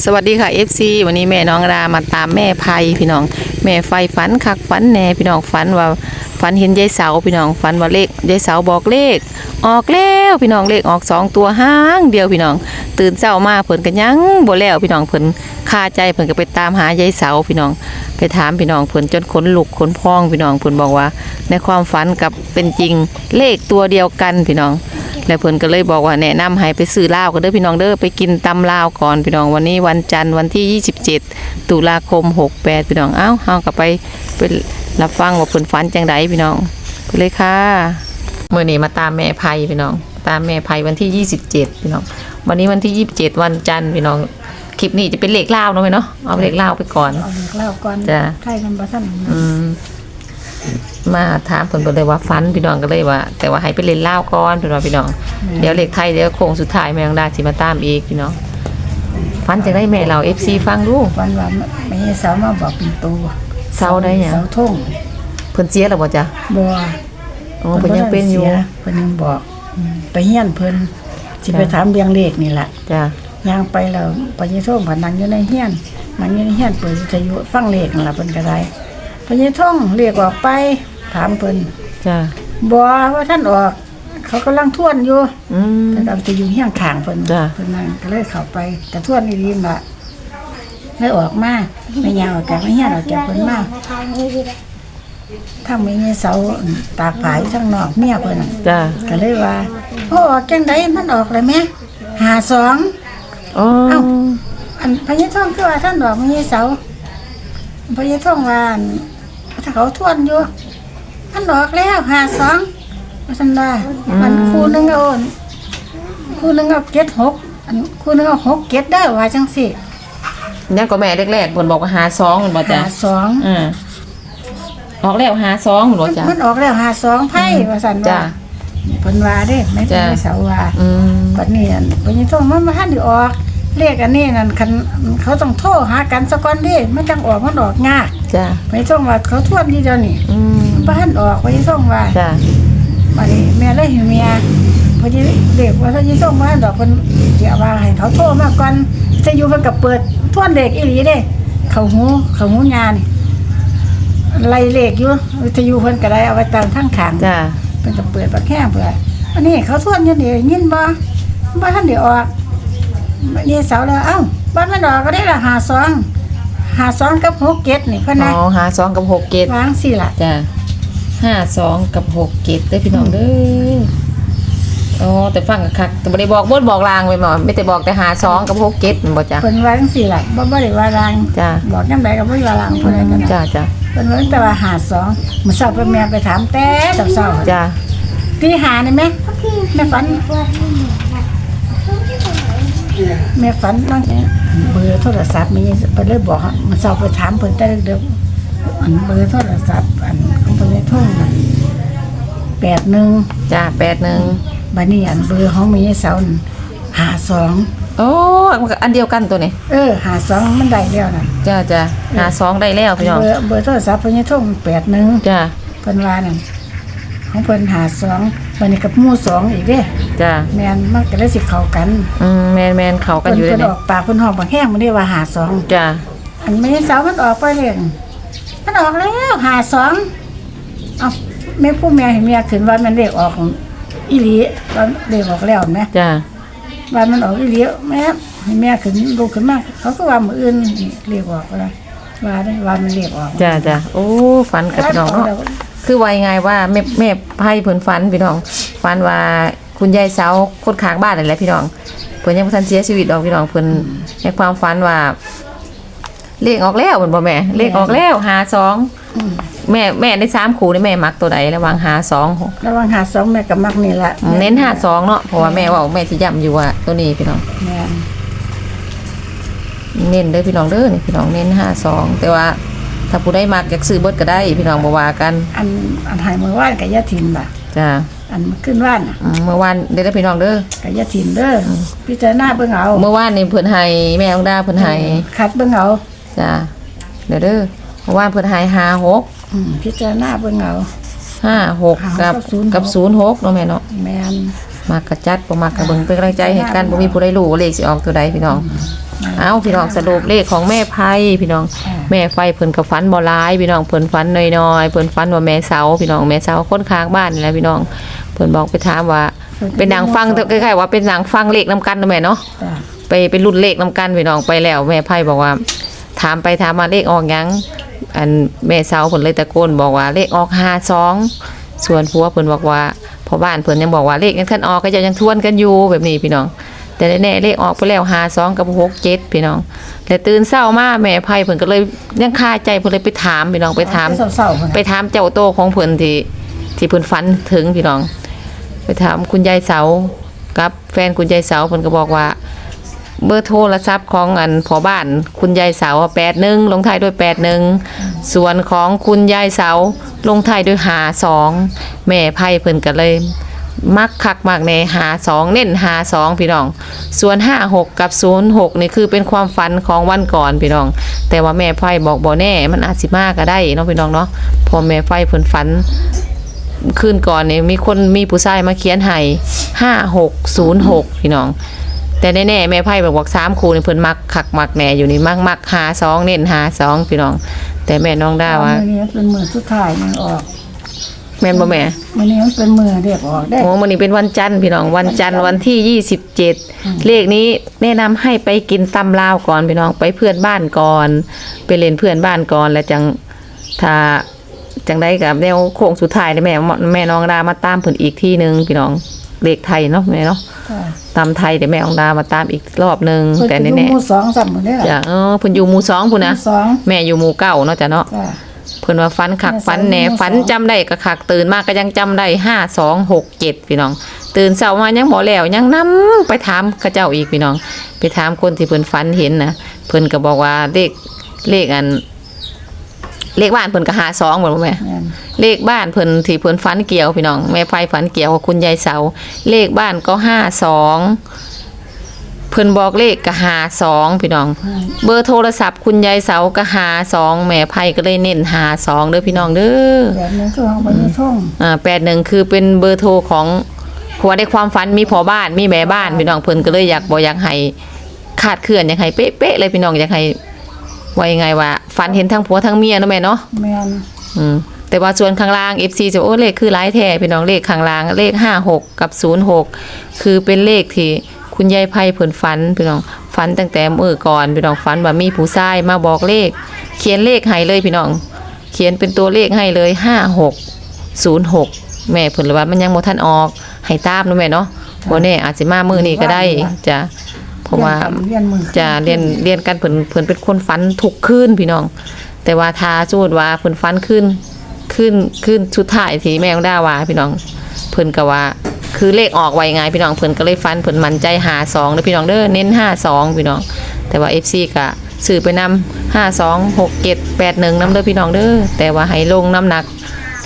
สวัสดีค่ะ FC วันนี้แม่น้องรามาตามแม่ภัยพี่น้อง แม่ไฟฝันคักฝันแน่พี่น้องฝันว่าฝันเห็นยายเสาพี่น้องฝันว่าเลขยายเสาบอกเลข ออกแล้วพี่น้องเลขออกสองตัวห้างเดียวพี่น้อง ตื่นเช้ามาเพิ่นก็ยังบ่แล้วพี่น้องเพิ่นคาใจเพิ่นก็ไปตามหายายเสาพี่น้อง ไปถามพี่น้องเพิ่นจนขนลุกขนพองพี่น้องเพิ่นบอกว่า ในความฝันกับเป็นจริงเลขตัวเดียวกันพี่น้อง แล้วเพิ่นก็เลยบอกว่าแนะนำให้ไปซื้อลาวกันเด้อพี่น้องเด้อไปกินตำลาวก่อนพี่น้องวันนี้วันจันทร์วันที่ 27 ตุลาคม 68 พี่น้องเอ้าเฮาก็ไปไปรับฟังว่าเพิ่นฝันจังไดพี่น้องไปเลยค่ะมื้อนี้มาตามแม่ไพพี่น้อง ตามแม่ไพวันที่ 27 พี่น้อง วันนี้วันที่ 27 วันจันทร์พี่น้องคลิปนี้จะเป็นเลขลาวเนาะแม่เนาะเอาเลขลาวไปก่อนเอาเล่าก่อนจ้ะไทยมันบ่ทันอืม มาถามเพิ่นก็เลยว่าฟันพี่น้องก็เลยว่า แต่ว่าให้ไปเล่นลาวก่อนพี่น้องพี่น้องเดี๋ยวเลขไทยเดี๋ยวโค้งสุดท้ายแม่งดาสิมาตามอีกพี่น้องฟันจะได้แม่เรา FC ฟังดูวันว่าไม่ใช่สาวมาบอกเป็นตัวเศร้าได้หยังสาวท่งเพิ่นเสียแล้วบ่จ๊ะบ่อ๋อเพิ่นยังเป็นอยู่สีเพิ่นยังบอกอืมไปเฮียนเพิ่นสิไปจ้ะถามเรียงเลขนี่แหละ จ้ะย่างไปแล้วไปยายท่งผ่นนั่งอยู่ในเฮียนนั่งอยู่ในเฮียนเปิดวิทยุฟังเลขนั่นล่ะเพิ่นก็ได้ไปยายท่งเรียกออกไป ถามเพิ่นจ้ะบ่ว่าท่านออก เขากำลังทวนอยู่อืม แต่เราจะอยู่เฮียงข้างเพิ่นจ้ะ เพิ่นนั่นก็เลยเข้าไปแต่ทวนอีหลีน่ะเลยออกมาไม่ยาวออกจากไม่เฮียนออกจากเพิ่นมาถ้าไม่มีเสาตากผายข้างนอกเมียเพิ่นน่ะ จ้ะก็เลยว่าโอ้ออกจังไดมันออกเลยแม่หาสอง อ๋อเอ้า อันพญาท่องคือว่าท่านบอกไม่มีเสาพญาท่องว่าอันถ้าเขาทวนอยู่ มันออกแล้วหาสองว่าซั่นว่ามันคู่หนึงเอาคู่หนึงเอาเจ็ดหกอันคู่หนึงเอาหกเจ็ดได้อว่าจังสิยังก็แม่แรกๆเพิ่นบอกว่าหาซองเพิ่นบ่จ้ะหาสองอือออกแล้วหาซองเพิ่นบ่จ้ะมันออกแล้วหาสองไพ่ว่าสันจ้ะ ว่าเพิ่นว่าเด้ไม่จ้ะเป็นเสาว่าอืมบัดนี้อันเพิ่นยังต้องมันมาทันได้ออกเลขอันนี้นั่นคันเขาต้องโทรหากันซะก่อนเด้มันจังออกมันออกยากจ้ะไม่ต้องว่าเขาทวนที่เดียวนี่อืมมัน บ่ทันออกเพิ่นต้องว่าจ้ะบัดนี้แม่เลยให้เมียเพิ่นสิเด็กว่าถ้าสิส่งมาดอกเพิ่นสิเอาว่าให้เขาโทรมาก่อนจะอยู่เพิ่นก็เปิดทวนเลขอีหลีเด้ เขาหูเขาหูยานี่ไล่เลขอยู่วิทยุเพิ่นก็ได้เอาไว้ตามทางขางจ้ะเป็นจะเปิดปากแค่เปิดอันนี้เขาทวนอยันเดียวยินบ่บ่ทันได้ออกนี่เสาแล้วเอ้าบ้านมันออกก็ได้ละหาซองหาซองกับหกเกตนี่เพิ่นอ๋นะอหาซองกับหกเกตวางสิล่ะจ้ะ ห้าสองกับหกเกตได้อพี่น้องเด้ออ๋อแต่ฟังกับคักแต่บ่ได้บอกบดบอกลางไปหมอไม่แต่บอกแต่หาสองกับหกเกตแม่นบ่จ้ะเพิ่นวางสิล่ะบ่บ่ได้ว่าลางจ้ะบอกจังไดก็บ่ได้ว่าลางเพิ่นกันจ้ะจ้ะเพิ่นว่าแต่ว่าหาซองมื้อเช้าเพิ่นแม่ไปถามแต่เช้าๆจ้ะตีหานี่แม่แม่ฝันแม่ฝันว่าเบอร์โทรศัพท์มีเพิ่นเลยบอกว่ามื้อเช้าไปถามเพิ่นแต่เด็กๆอันเบอร์โทรศัพท์อัน ของเพิ่นเลยโทรน่ะ81จ้ะแปดหนึ่งบัดนี้อันเบอร์ของมีเสาหาสองโอ้มันก็อันเดียวกันตัวนี้เออหาสองมันได้แล้วน่ะจ้ะจ้ะหาสองได้แล้วพี่น้องเบอร์เบอร์โทรศัพท์เพิ่นยังโทรแปดหนึ่งจ้ะเพิ่นว่านั่นของเพิ่นหาสองบัดนี้กับหมู่สองอีกเด้จ้ะแม่นมันก็เลยสิเข้ากันอืมแมนแมนเขากันเพิ่นอยู่เลเพิ่ยนเนี่อยอกปากเพิ่นห้องบางแห้งมันได้ว่าหาสองจ้ะอันไม่ใช่เสามันออกไปเลยมันออกแล้วหาสอง เอ้าแม่ผู้แม่ให้เมียขึ้นว่ามันเลขออกอีหลีว่าเลขออกแล้วแม่จ้ะว่ามันออกอีหลีแม่ให้แม่ขึ้นลูกขึ้นมาเขาก็ว่ามื้ออื่นเลขออกว่าว่าได้ว่ามันเลขออกจ้ะจ้ะโอ้ฝันกับพี่น้องเนาะคือว่ายังไงว่าแม่แม่ไพ่เพิ่นฝันพี่น้องฝันว่าคุณยายเสาคนข้างบ้านนั่นแหละพี่น้องเพิ่นยังบ่ทันเสียชีวิตดอกพี่น้องเพิ่นในความฝันว่าเลขออกแล้วเพิ่นบ่แม่ เลขออกแล้ว52อืม แม่แม่ใน3คู่นี่แม่มักตัวใดระหว่าง52ระวังหาสองแม่ก็มักนี่ละเน้น52เนาะเพราะว่าแม่เว้าแม่สิย้ำอยู่ว่าตัวนี้พี่น้องแม่นเน้นเด้อพี่น้องเด้อนี่พี่น้องเน้น52แต่ว่าถ้าผู้ใดมักอยากซื้อเบิดก็ได้พี่น้องบ่ว่ากัน อันอันใหายมือว่านกับยาทินล่ะจ้ะอันมันขึ้นว่านน่ะอืมเมื่อวานเด้อพี่น้องเด้อกับยาทินเด้ออพิจารณาเบิ่งเอาเมื่อวานนี่เพิ่นให้แม่ของดาเพิ่นให้คัดเบิ่งเอาจ้าเดี๋ยวเด้อเมื่อวานเพิ่นให้ห้าหก อืมพิจารณาเบิ่งเอา ห้าหกกับกับ06 กับศูนย์หกเนาะแม่เนาะแม่นมากระจัดบ่มากระเบิ่งเป็นกำลังใจให้กันบ่มีผู้ใดรู้ว่าเลขสิออกตัวใดพี่น้อง เอ้าพี่น้องสรุปเลขของแม่ไพ่พี่น้องอ่าแม่ไฟเพิ่นกับฟันบ่ร้าย พี่น้องเพิ่นฟันน้อยๆเพิ่นฟันว่าแม่เสาพี่น้องแม่เสาคนข้างบ้านนี่แหละพี่น้องเพิ่นบอกไปถามว่า เป็นนางฟังคล้ายๆว่าเป็นนางฟังเลขนํกันนะแม่เนาะ จ้ะไปเป็นรุ่นเลขนํกันพี่น้องไปแล้ว แม่ไพ่บอกว่า ถามไปถามมาเลขออกหยัง อันแม่เสาเพิ่นเลยตะโกนบอกว่าเลขออก52ส่วนผัวเพิ่นบอกว่าพ่อบ้านเพิ่นยังบอกว่าเลขยังคันออกก็จะยังทวนกันอยู่แบบนี้พี่น้อง แต่แน่ๆเลขออกไปแล้ว52กับ67พี่น้องแต่ตื่นเช้ามาแม่ไพ่เพิ่นก็เลยยังคาใจเพิ่นเลยไปถามพี่น้องไปถามเศร้าๆพุ่นไปน่ะถามเจ้าโตของเพิ่นที่ที่เพิ่นฝันถึงพี่น้อง ไปถามคุณยายเสากับแฟนคุณยายเสาเพิ่นก็บอกว่า เบอร์โทรศัพท์ของอันพอบ้าน คุณยายเสาแปดหนึ่งลงท้ายด้วยแปดหนึ่งส่วนของคุณยายเสาลงท้ายด้วยหาสองแม่ไพ่เพิ่นก็เลยมักคักมากในหาสองเน้นหาสองพี่น้อง ส่วนห้าหกกับศูนย์หกนี่คือเป็นความฝันของวันก่อนพี่น้อง แต่ว่าแม่ไพ่บอกบ่แน่ มันอาจสิมากก็ได้เนาะพี่น้องเนาะพอแม่ไพ่เพิ่นฝันคืนก่อนเนี่ยมีคนมีผู้ชายมาเขียนให้ห้าหกศูนย์หกพี่น้อง แต่แน่ๆแม่ไพ่บอกบอกสามครูนี่เพิ่นมักคักมักแหน่อยู่นี่มักมักหาสองเน้นหาสองพี่น้อง แต่แม่น้องด้าว่ามื้อนี้มันเป็นมือสุดท้ายมันออกแม่นบ่แม่มื้อนี้มันเป็นมือเรียกออกได้โอ้วันนี้เป็นวันจันทร์พี่น้องวันจันทร์วันที่ยี่สิบเจ็ดเลขนี้แนะนำให้ไปกินตำลาวก่อนพี่น้องไปเพื่อนบ้านก่อน ไปเล่นเพื่อนบ้านก่อนแล้วจังถ้าจังได้กับแนวโค้งสุดท้ายนี่แม่แม่น้องดามาตามเพิ่นอีกที่หนึงพี่น้อง เลขไทยเนาะแม่เนาะจ้ะตามไทยเดี๋ยวแม่น้องดามาตามอีกรอบหนึงเพิ่นแต่จะอยู่แน่หมู่สองซ้ํมื้อนี้ๆล่ะจ้ะเออเพิ่นอยู่หมู่สองพุ่นนะหมู่สองแม่อยู่หมู่เก้าเนาะจ้ะเนาะจ้ะเพิ่นว่าฟันคักแม่สาวฟันแหน่แม่สาวฟันจำได้ก็คักตื่นมาก็ยังจำได้ห้าสองหกเจ็ดพี่น้อง ตื่นเช้ามายังบ่แล้วยังนํไปถามเขาเจ้าอีกพี่น้อง ไปถามคนที่เพิ่นฝันเห็นนะเพิ่นก็บอกว่าเลขเลขอัน เลขบ้านเพิ่นก็หาสองบ่รู้แม่แม่นเลขบ้านเพิ่นที่เพิ่นฝันเกี่ยวพี่น้องแม่ไฟฝันเกี่ยวกับคุณยายเสา เลขบ้านก็ห้าสองเพิ่นบอกเลขก็หาสองพี่น้อง เบอร์โทรศัพท์คุณยายเสาก็หาสองแม่ไพ่ก็เลยเน้นหาสองเด้อพี่น้องเด้อ แบบนึงคือของบ่มีท่งอ่าแปดหนึ่งคือเป็นเบอร์โทรของเพราะว่าในความฝันมีพอบ้านมีแม่บ้านพี่น้องเพิ่นก็เลยอยากบอกอยากให้ขาดเคลื่อนอยากให้เป๊ะๆเลยพี่น้องอยากให้ ว่ายังไงว่าฝันเห็นทั้งผัวทั้งเมียเนาะแม่เนาะแม่นอืมแต่ว่าส่วนข้างล่าง FC จะโอ้เลขคือหลายแท้พี่น้องเลขข้างล่างเลข 56 กับ 06 คือเป็นเลขที่คุณยายไพ่เพิ่นฝันพี่น้องฝันตั้งแต่มื้อก่อนพี่น้องฝันว่ามีผู้ชายมาบอกเลข เขียนเลขให้เลยพี่น้อง เขียนเป็นตัวเลขให้เลย 5606 แม่เพิ่นเลยว่ามันยังบ่ทันออกให้ตามเนาะแม่เนาะบ่แน่อาจสิมามื้อนี้ก็ได้จ้ะเพ ราะว่าเรียนมือจะเรียนเรียนกันเพิ่นเพิ่นเป็นคนฟันทุกคืนพี่น้อง แต่ว่าทาจูดว่าเพิ่นฟันขึ้นขึ้นขึ้นสุดท้ายที่แม่ของดาว่าพี่น้องเพิ่นก็ว่าคือเลขออกไวไงพี่น้องเพิ่นก็เลยฟันเพิ่นมั่นใจหาสองเด้อพี่น้องเด้อเน้นห้าสองพี่น้อง แต่ว่า FC ก็ซื้อไปนำห้าสองหกเจ็ดแปดหนึ่งนำเด้อพี่น้องเด้อแต่ว่าให้ลงน้ำหนัก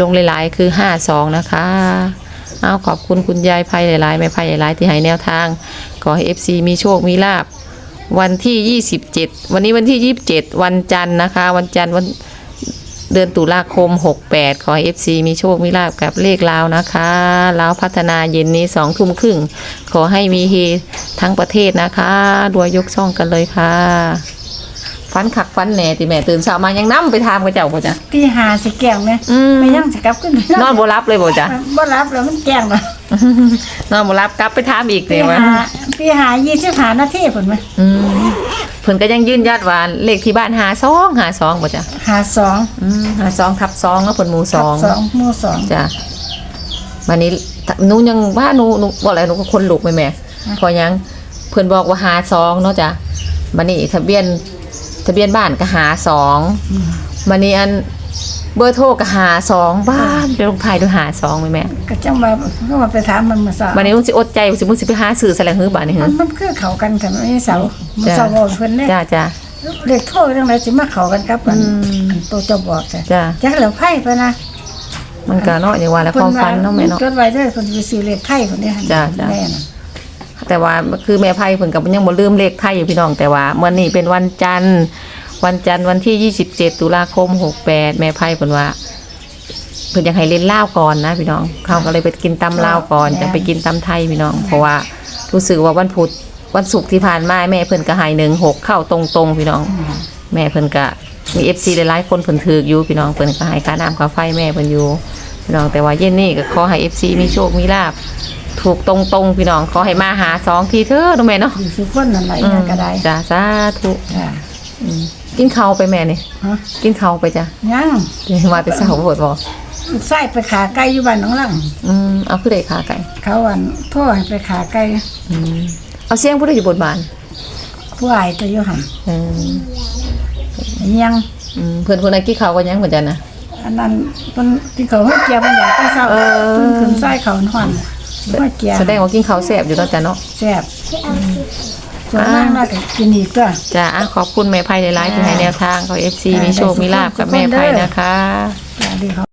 ลงหลายๆคือห้าสองนะคะ เอาขอบคุณคุณยายไพ่หลายๆแม่ไพ่หลายๆที่ให้แนวทางข อให้ FC มีโชคมีลาบ วันที่ 27 วันนี้วันที่ 27 วันจันทร์นะคะ วันจันทร์วันเดือนตุลาคม 68 ขอให้ FC มีโชคมีลาบกับเลขลาวนะคะลาวพัฒนาเย็นนี้2ทุ่มครึ่ง ขอให้มีเฮทั้งประเทศนะคะรวยยกช่องกันเลยค่ะฟันขักฟันแหน่ติแม่ตื่นเช้ามายังนํไปทามกับเจ้าบ่จ้ะตีหาสิแกล้งแม่อืมไม่ยังสิกลับขึ้นนอนบ่รับเลยบ่จ้ะบ่รับแล้วมันแกล้งบ่ นอนบ่รับกลับไปถามอีกตีเลยว่าหาตีหา25นาทีพุ่นไหมอืมเพิ่นก็ยังยืนยันว่าเลขที่บ้าน52 52บ่จ้ะหาสองอืม52ทับ2แล้วเพิ่นหมู่ทับ2สองหมู่สอง จ้ะวันนี้หนูยังว่าหนูหนูบอกอะไรหนูก็คนลุกไหมแม่พอยังเพิ่นบอกว่าหาสองเนาะจ้ะวันนี้ทะเบียนทะเบียนบ้านก็หาสองวันนี้อัน เบอร์โทรก็หาสองบ้านเดี๋ยวลงท้ายด้วยหาสองไหมแม่ก็จังว่าก็มาไปถามมันมาสาววันนี้ลุงสิอดใจสิมึงสิไปหาซื้อใส่ละหื้อบ้านนี่หืมัอนมันคือเข้ากันกันไม่ใช่เสามันจ้ะเสาบอกเพิ่นเนี่ยจ้าจ้าเด็กโทษจังไดสิมาเข้ากันกับกันอืม อันตัวเจะบอกจ้ะจ้าจักแล้วไพ่เพิ่นนะมันก็เนาะอย่างว่าแล้วความฝันเนาะแม่เนาะ จดไว้เด้อเพิ่นสิไปซื้อเลขไทยเพิ่นเนี่ยจ้ะจ้ะ แม่น่ะแต่ว่าคือแม่ไพ่เพิ่นก็ยังบ่ลืมเลขไทยอยู่พี่น้องแต่ว่ามื้อนี้เป็นวันจันทร์ วันจันทร์วันที่ 27 ตุลาคม 68 แม่ไพ่เพิ่นว่าเพิ่นอยากให้เล่นลาวก่อนนะพี่น้องเขาก็เลยไปกินตำลาวก่อนจะไปกินตำไทยพี่น้อง เพราะว่ารู้สึกว่าวันพุธวันศุกร์ที่ผ่านมาแม่เพิ่นก็ให้หนึ่งหกเข้าตรงๆพี่น้อง แม่เพิ่นก็มี FC หลายๆคนเพิ่นถือกอยู่พี่น้องเพิ่นก็ให้ค่าน้ำค่าไฟแม่เพิ่นอยู่พี่น้องแต่ว่าเย็นนี้ก็ขอให้ FC มีโชคมีลาภถูกตรงๆพี่น้องขอให้มาหาสองทีเถอะน้องแม่เนาะอยู่สุขคนนั่นแหละอืเนี่มยก็ได้จ้าสาธุจ้ะอืม กินข้าวไปแม่นี่ฮะกินข้าวไปจ้ะยังเดี๋ยวมาแต่เช้าบ่บ่ลูกไส้ไปขาไก่อยู่บ้านหนองหลัง อืมเอาคือได้ขาไก่เขาอันโทษให้ไปขาไก่อืมเอาเสียงผู้ใดอยู่บนบ้านผู้อายตัวอยู่หันอืมยังอืมเพิ่นผู้นั้นกินข้าวก็ยังเหมือนกันนะ อันนั้นเพิ่นที่เขาให้เกียร์มันอยากไปเศร้าเออ เพิ่นขึ้นไส้เขาหอนว่าเกียร์แสดงว่ากินข้าวแซ่บอยู่เนาะจ้ะเนาะแซ่บ ส่วนมากน่าจะกินอีกตัวจ้าอะขอบคุณแม่ไพ่หลายๆที่ให้แนวทางเขา FC มีโชคมีลาบกับแม่ไพ่นะคะอย่าดีเขา